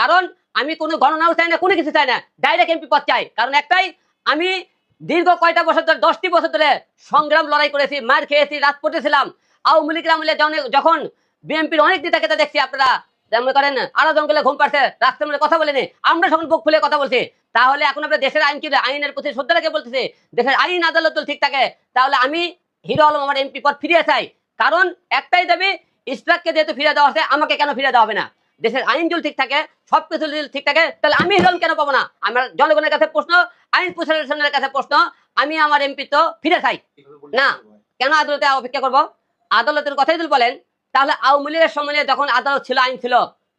কারণ আমি কোনো গণনাও চাই না, কোনো কিছু চাই না ডাইরেক্ট এমপি পদ চাই। কারণ একটাই, আমি দীর্ঘ কয়টা বছর ধরে, দশটি বছর ধরে সংগ্রাম লড়াই করেছি, মার খেয়েছি রাজপথে ছিলাম আওয়ামী লীগের আমলে যখন- বিএনপির অনেক নেতাকে তো দেখছি আপনারা যেমন করেন, আরও জঙ্গলে ঘুম পাচ্ছে রাস্তার মধ্যে কথা বলেনি, আমরা যখন বুক খুলে কথা বলছি, তাহলে এখন আমরা দেশের আইন কি, আইনের প্রতি শ্রদ্ধা রেখে বলতেছি, দেশের আইন আদালত ঠিক থাকে, তাহলে আমি হিরো আলম আমার এমপি পদ ফিরিয়ে চাই। কারণ একটাই দাবি ইস্ট্রাককে যেহেতু ফিরে দেওয়া হচ্ছে আমাকে কেন ফিরে দেওয়া হবে না? দেশের আইন যদি ঠিক থাকে সব কিছু যদি ঠিক থাকে তাহলে আমি হিরো কেন পাবো না? আমার জনগণের কাছে প্রশ্ন আইন প্রশাসনের কাছে প্রশ্ন আমি আমার এমপি তো ফিরে চাই। না কেন আদালতে অপেক্ষা করব? আদালতের কথাই যদি বলেন তাহলে আওয়ামী লীগের সময়ে যখন আদালত ছিল আইন ছিল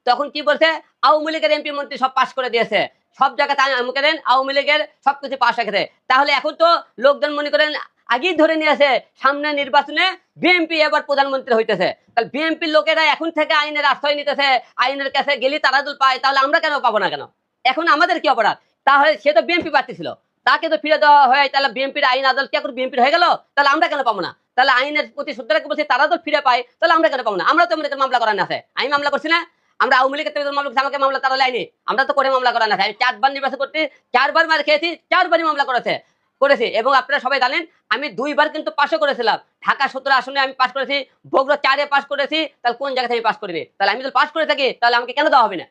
তখন কি বলছে? আওয়ামী লীগের এমপি মন্ত্রী সব পাশ করে দিয়েছে। সব জায়গাতে আমি করেন আওয়ামী লীগের সবকিছু পাশ রেখেছে তাহলে এখন তো লোকজন মনে করেন আগেই ধরে নিয়েছে, সামনে নির্বাচনে বিএনপি এবার প্রধানমন্ত্রী হইতেছে। তাহলে বিএনপির লোকেরা এখন থেকে আইনের আশ্রয় নিতেছে, আইনের কাছে গেলে তারা যদি পায়, তাহলে আমরা কেন পাবো না কেন? এখন আমাদের কি অপরাধ? তাহলে সে তো বিএনপি প্রার্থী ছিল। তাকে তো ফিরে দেওয়া হয়, তাহলে বিএনপির আইন আদালত কি এখন বিএনপির হয়ে গেল? তাহলে আমরা কেন পাবো না? তাহলে আইনের প্রতি শ্রদ্ধা রেখে বলছি, তারা তো ফিরে পায়, তাহলে আমরা কেন পাবো না? আমরা তো আমাদের মামলা করানো আছে আমি মামলা করছি না। আমরা আওয়ামী লীগের থেকে মামলা আমাকে মামলা তারা লাইনি আমরা তো করে মামলা করানো আছে আমি চারবার নির্বাচন করতে চারবার মার খেয়েছি, চারবারই মামলা করেছে। করেছি এবং আপনারা সবাই জানেন আমি দুইবার কিন্তু পাশও করেছিলাম। ঢাকা সতেরো আসনে আমি পাশ করেছি বগুড়া চারে পাশ করেছি তাহলে কোন জায়গাতে আমি পাশ করিনি? তাহলে আমি যদি পাশ করে থাকি তাহলে আমাকে কেন দেওয়া হবে না?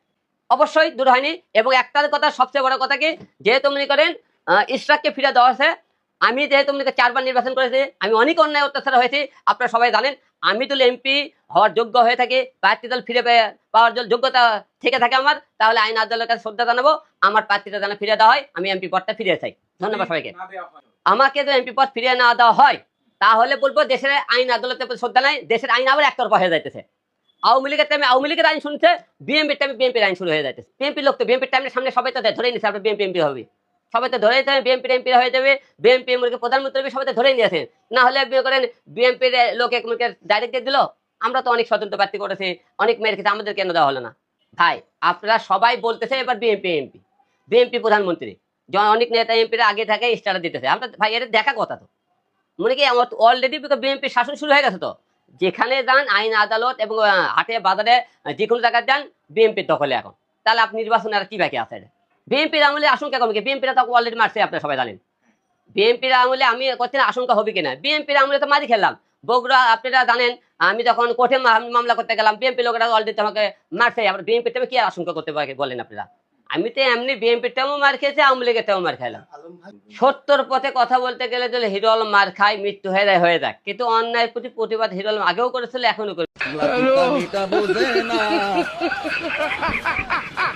অবশ্যই দূর হয়নি এবং একটার কথা সবচেয়ে বড় কথা কি যেহেতু মনে করেন আহ, ইশরাককে ফিরে দেওয়া হয়েছে আমি যেহেতু চারবার নির্বাচন করেছি আমি অনেক অন্যায় অত্যাচার হয়েছি আপনারা সবাই জানেন আমি যদি এমপি হওয়ার যোগ্য হয়ে থাকি প্রার্থী দল ফিরে পাওয়ার জন্য যোগ্যতা থেকে থাকে আমার তাহলে আইন আদালতের কাছে শ্রদ্ধা জানাব আমার প্রার্থীটা যেন ফিরে দেওয়া হয় আমি এমপি পদটা ফিরে চাই। ধন্যবাদ সবাইকে। আমাকে যদি এমপি পদ ফিরিয়ে না দেওয়া হয় তাহলে বলব দেশের আইন আদালতের প্রতি শ্রদ্ধা নাই দেশের আইন আবার একতরফা হয়ে যাইতেছে। আওয়ামী লীগের টাইমে আওয়ামী লীগের আইন শুনছে বিএনপির টাইমে বিএনপির আইন শুরু হয়ে যাইতেছে। বিএনপি লোক তো বিএনপির টাইমের সামনে সবাই তো ধরে নিচ্ছে আপনার বিএনপি এমপি হবে। সবাই তো ধরে নিতে বিএনপি এমপি হয়ে যাবে বিএনপি মুরগি প্রধানমন্ত্রী সবাই তো ধরেই নিয়েছে। না হলে বিয়ে করেন বিএনপির লোকে ডাইরেক্ট দিয়ে দিল, আমরা তো অনেক স্বতন্ত্র প্রার্থী করেছি, অনেক মেয়ের ক্ষেত্রে আমাদের কেন দেওয়া হলো না? ভাই, আপনারা সবাই বলতেছে এবার বিএনপি এমপি বিএনপি প্রধানমন্ত্রী অনেক নেতা এমপিরা আগে থাকে স্টার দিতেছে। আমরা ভাই, এটা দেখা কথা তো। মনে কি অলরেডি বিএনপি শাসন শুরু হয়ে গেছে তো। যেখানে যান, আইন, আদালত এবং হাটে, বাজারে যে কোনো জায়গায় যান বিএনপির দখলে এখন। তাহলে আপনি নির্বাচনে আর কি বাকি আছে বিএনপির আমলে আশঙ্কা কমে বিএনপিরা তো অলরেডি মারছে, আপনারা সবাই জানেন। বিএনপির আমলে আমি না আশঙ্কা হবে কিনা? বিএনপির আমলে তো মারি খেললাম। বগুড়া, আপনারা জানেন, আমি যখন কোর্টে মামলা করতে গেলাম বিএনপি লোকেরা অলরেডি আমাকে মারছে, আবার বিএনপির টাইমে কি আশঙ্কা করতে পারে বলেন আপনারা? আমি তো এমনি বিএনপির টাইমও মার খেয়েছি আওয়ামী লীগের টাইমও মার খেলাম। সত্যর পথে কথা বলতে গেলে যদি হিরো মার খায়, মৃত্যু হয়ে যায়, হয়ে যাক। কিন্তু অন্যায়ের প্রতি প্রতিবাদ হিরো আগেও করেছিল এখনও করে মিটা বোঝে না।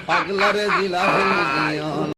পাগলারে জিলা হয়ে